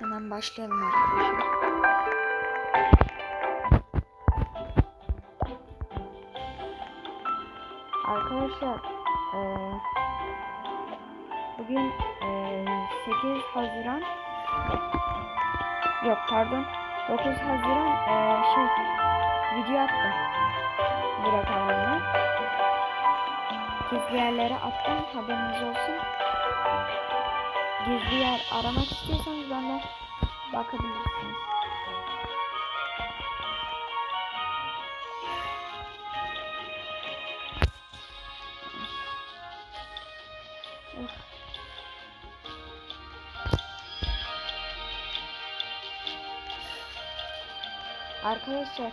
Hemen başlayalım arkadaşlar. Arkadaşlar eee Bugün eee 8 Haziran. Yok pardon. 9 Haziran eee, şey video attım. Burak abimle Gizli yerlere attım haberiniz olsun. Gizli yer aramak istiyorsanız bana bakabilirsiniz Arkadaşlar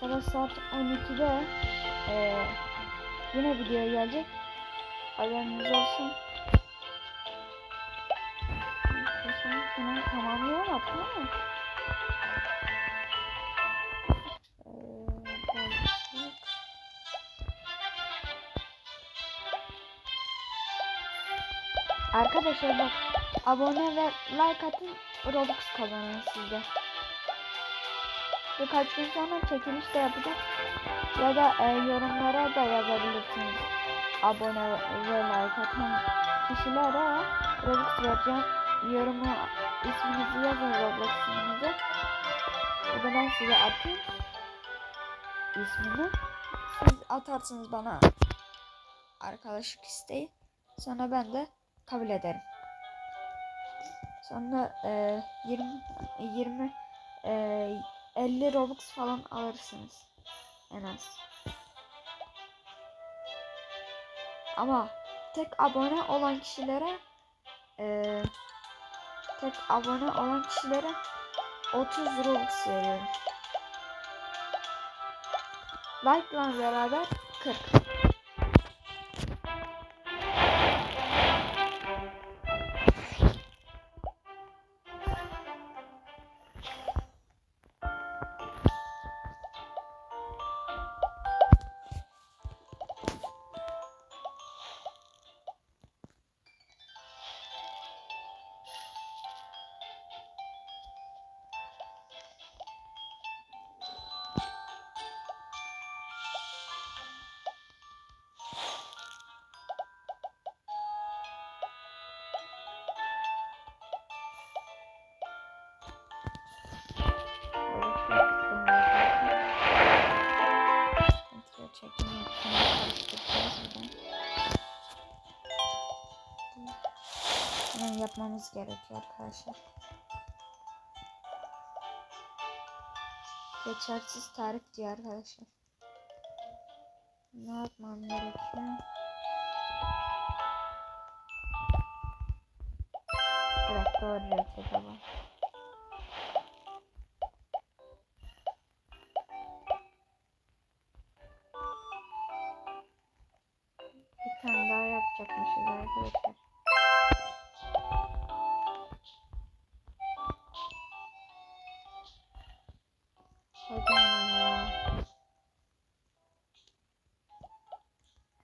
sabah saat 12'de eee, yine video gelecek. Haberiniz olsun. Şunu, tamamlayamadım ama. Arkadaşlar bak abone ve like atın Robux kazanın sizde. Birkaç gün sonra çekiliş de yapacak. Ya da e, yorumlara da yazabilirsiniz. Abone ve like atan kişilere Robux vereceğim. Yorumu isminizi yazın Roblox isminizi. Ya da ben size atayım. ismini. Siz atarsınız bana arkadaşlık isteği. Sonra ben de kabul ederim. Sonra e, 20 20 e, 50 Robux falan alırsınız en az. Ama tek abone olan kişilere e, tek abone olan kişilere 30 Robux veriyorum. Like ile beraber 40. Hemen yapmamız gerekiyor arkadaşlar. Geçersiz tarif diyor arkadaşlar. Ne yapmam gerekiyor? Evet doğru reçete var.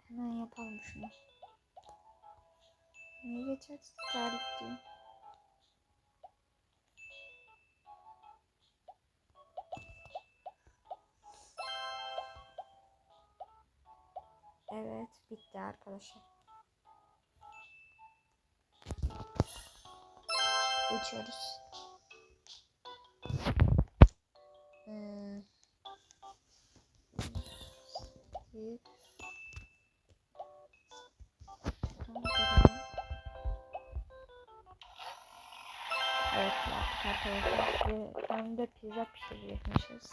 Hemen yapalım şunu. Niye geçersiz tarif diyor. Evet bitti arkadaşlar. Uçuyoruz. Bakalım. Evet yaptık arkadaşlar. Bir tane de pizza pişirecekmişiz.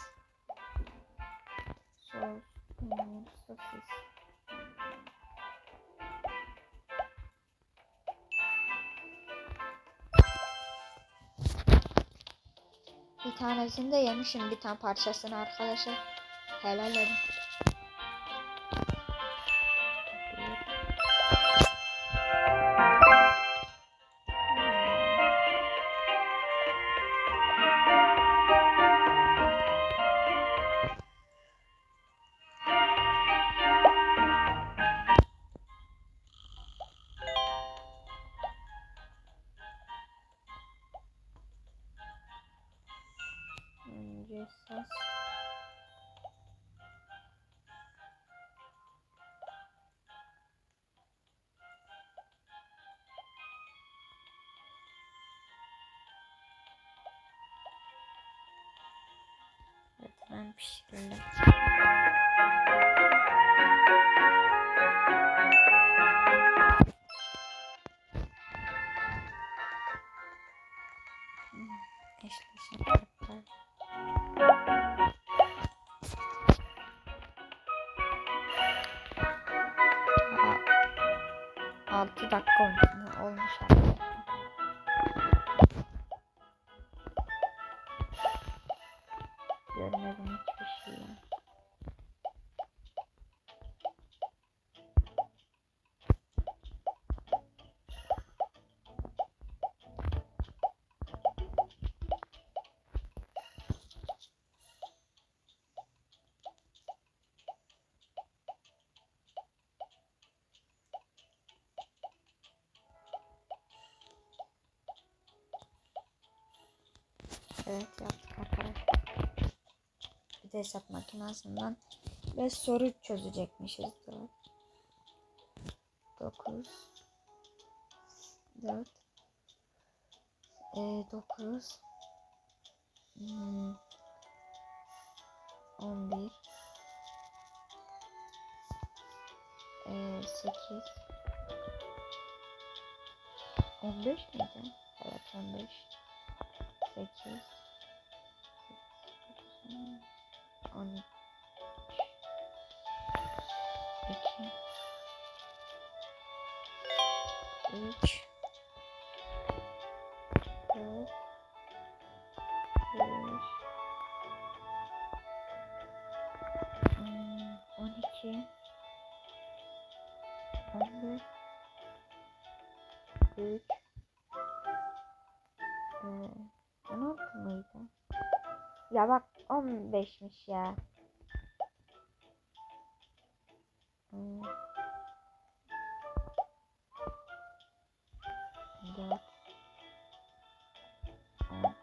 Sos, peynir, sosis. Bir tanesini de yemişim bir tane parçasını arkadaşlar. Helal edin. Ben pişirildim. Karakter. Aa, 6 dakika olmuş, olmuş Evet yaptık arkadaşlar. Bir de hesap makinasından ve soru çözecekmişiz. 9 4 9 hmm, 8 12 Ya bak 15'miş ya. Hmm. 4 10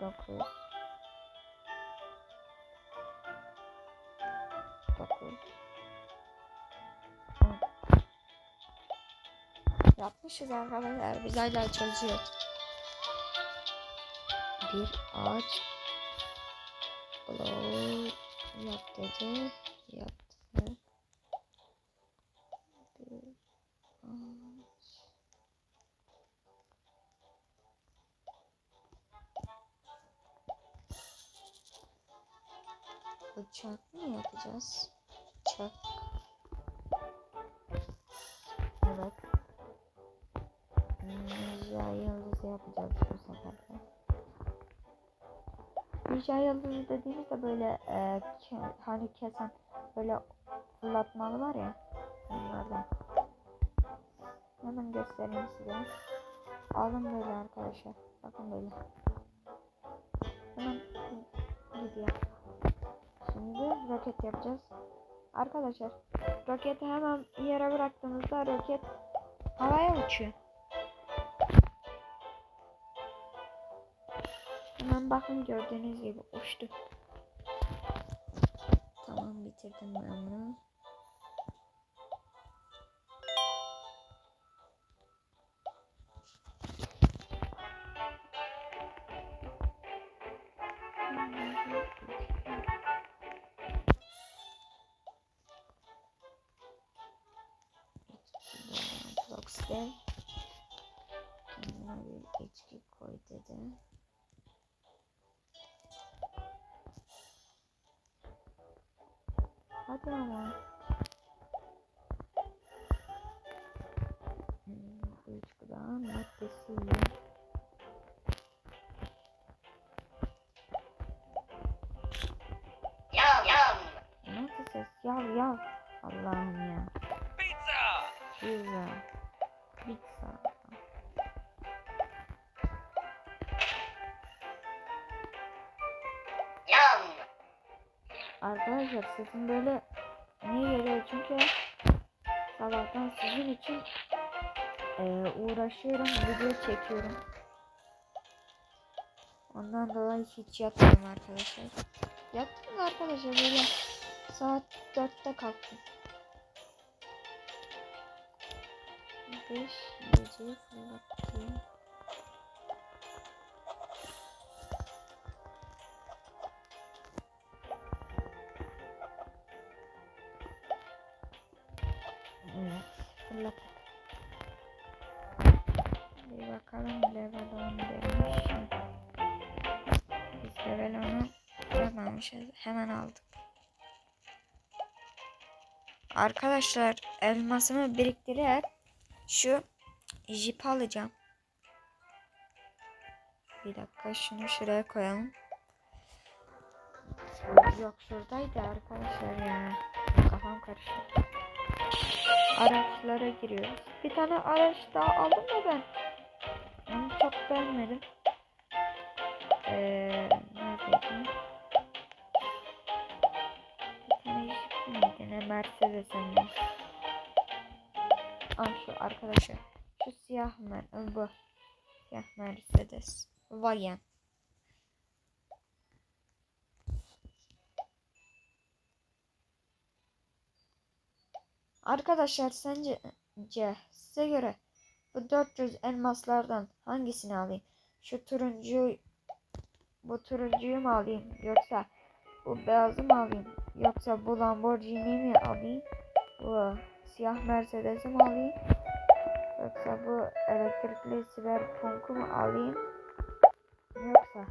9 9 10 Yapmışız arkadaşlar. Biz hala çalışıyoruz. Bir ağaç bloğu yap dedi. Yaptı. Bir ağaç. Uçak mı yapacağız? Yıldızı dediğimizde böyle e, ke- hani kesen böyle fırlatmalı var ya onlardan. Hemen göstereyim size. Alın böyle arkadaşlar. Bakın böyle. Hemen gidiyor. Şimdi roket yapacağız. Arkadaşlar roketi hemen yere bıraktığımızda roket havaya uçuyor. Hemen bakın gördüğünüz gibi uçtu. Tamam bitirdim ben bunu. Box'te kendine bir içki koy dedi. Hadi ama. Bu içkiden maddesi yum. Nasıl ses? Yav yav. Allah'ım ya. Arkadaşlar sesim böyle niye geliyor çünkü sabahtan sizin için eee, uğraşıyorum video çekiyorum Ondan dolayı hiç yatmadım arkadaşlar. Yattım da arkadaşlar böyle saat 4'te kalktım. 5 gece fırlattım. Yapmamışız. Hemen aldık. Arkadaşlar elmasımı biriktirerek şu jip alacağım. Bir dakika şunu şuraya koyalım. Yok şuradaydı arkadaşlar ya. Kafam karıştı. Araçlara giriyoruz. Bir tane araç daha aldım da ben. Onu çok beğenmedim. Ee, neredeydi? Miydi ne Mercedes mi? Aa şu arkadaşlar. Şu siyah mer bu. Siyah Mercedes. Vayan. Arkadaşlar sence ce- size göre bu 400 elmaslardan hangisini alayım? Şu turuncu bu turuncuyu mu alayım yoksa bu beyazı mı alayım yoksa bu Lamborghini mi alayım? Bu siyah Mercedes'i mi alayım? Yoksa bu elektrikli Cyberpunk'u mu alayım? Yoksa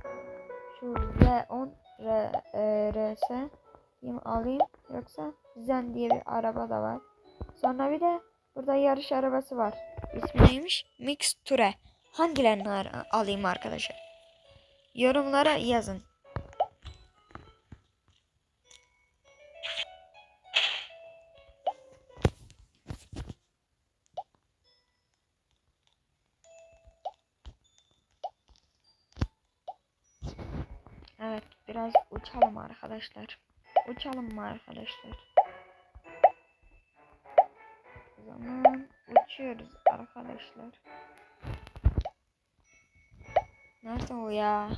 şu V10 R, e, RS mi alayım? Yoksa Zen diye bir araba da var. Sonra bir de burada yarış arabası var. İsmi neymiş? Mixture. Hangilerini ar- alayım arkadaşlar? Yorumlara yazın. Biraz uçalım arkadaşlar. Uçalım mı arkadaşlar? O zaman uçuyoruz arkadaşlar. Nerede o ya?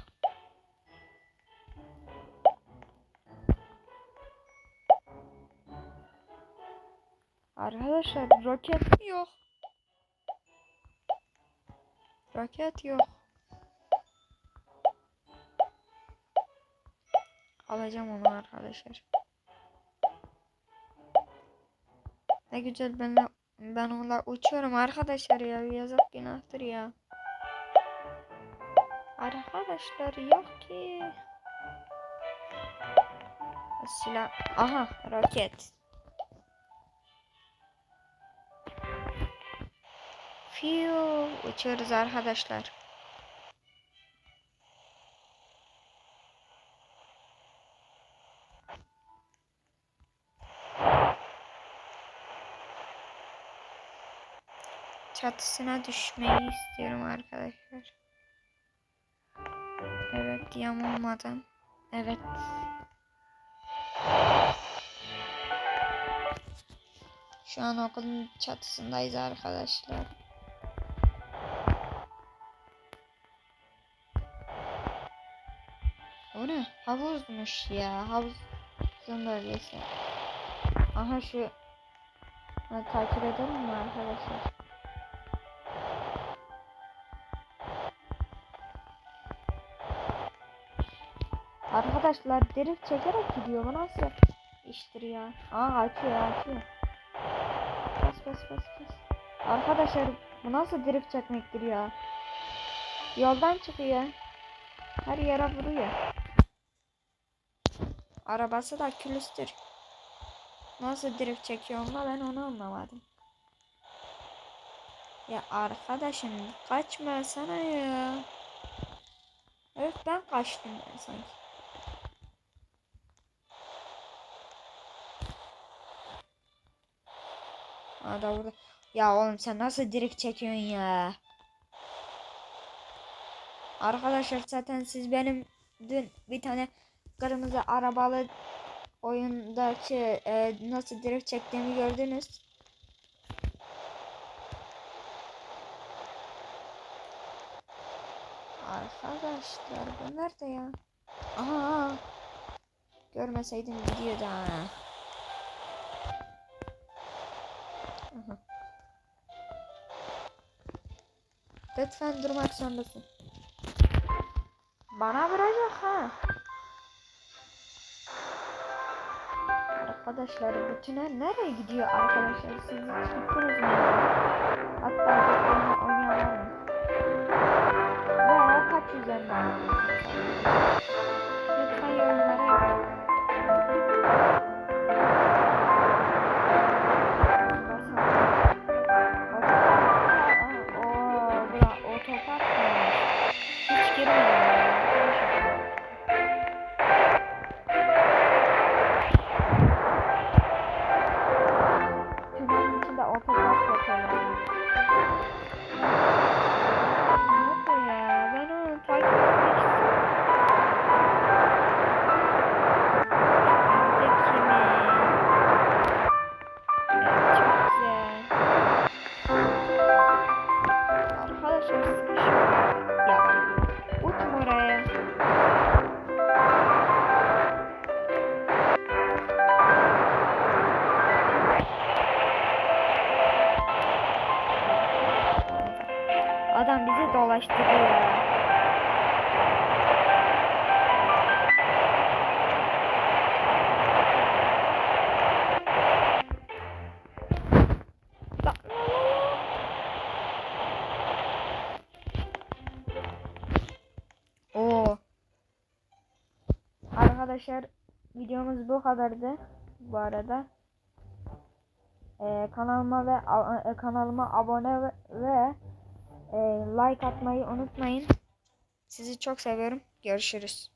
Arkadaşlar roket yok. Roket yok. Alacağım onu arkadaşlar. Ne güzel ben ben onunla uçuyorum arkadaşlar ya yazık günahtır ya. Arkadaşlar yok ki. Silah. Aha roket. Fiu uçuyoruz arkadaşlar. Çatısına düşmeyi istiyorum arkadaşlar. Evet yamulmadan. Evet. Şu an okulun çatısındayız arkadaşlar. O ne? Havuzmuş ya. Havuzun bölgesi. Aha şu Ha, takip edelim mi arkadaşlar? Arkadaşlar drift çekerek gidiyor. Bu nasıl iştir ya? Aa açıyor açıyor. Bas bas bas bas. Arkadaşlar bu nasıl drift çekmektir ya? Yoldan çıkıyor. Her yere vuruyor. Arabası da külüstür. Nasıl drift çekiyor onunla ben onu anlamadım. Ya arkadaşım kaçmasana ya. Evet ben kaçtım ben sanki. Aa da burada. Ya oğlum sen nasıl drift çekiyorsun ya? Arkadaşlar zaten siz benim dün bir tane kırmızı arabalı oyundaki e, nasıl drift çektiğimi gördünüz. Arkadaşlar bu nerede ya? Aha. Görmeseydim gidiyordu ha. Aha. Lütfen durmak zorundasın. Bana vuracak ha. Arkadaşlar bu tünel nereye gidiyor arkadaşlar? Siz hiç gittiniz? Hatta Arkadaşlar videomuz bu kadardı bu arada. Ee, kanalıma ve a- e, kanalıma abone ve, ve e, like atmayı unutmayın. Sizi çok seviyorum. Görüşürüz.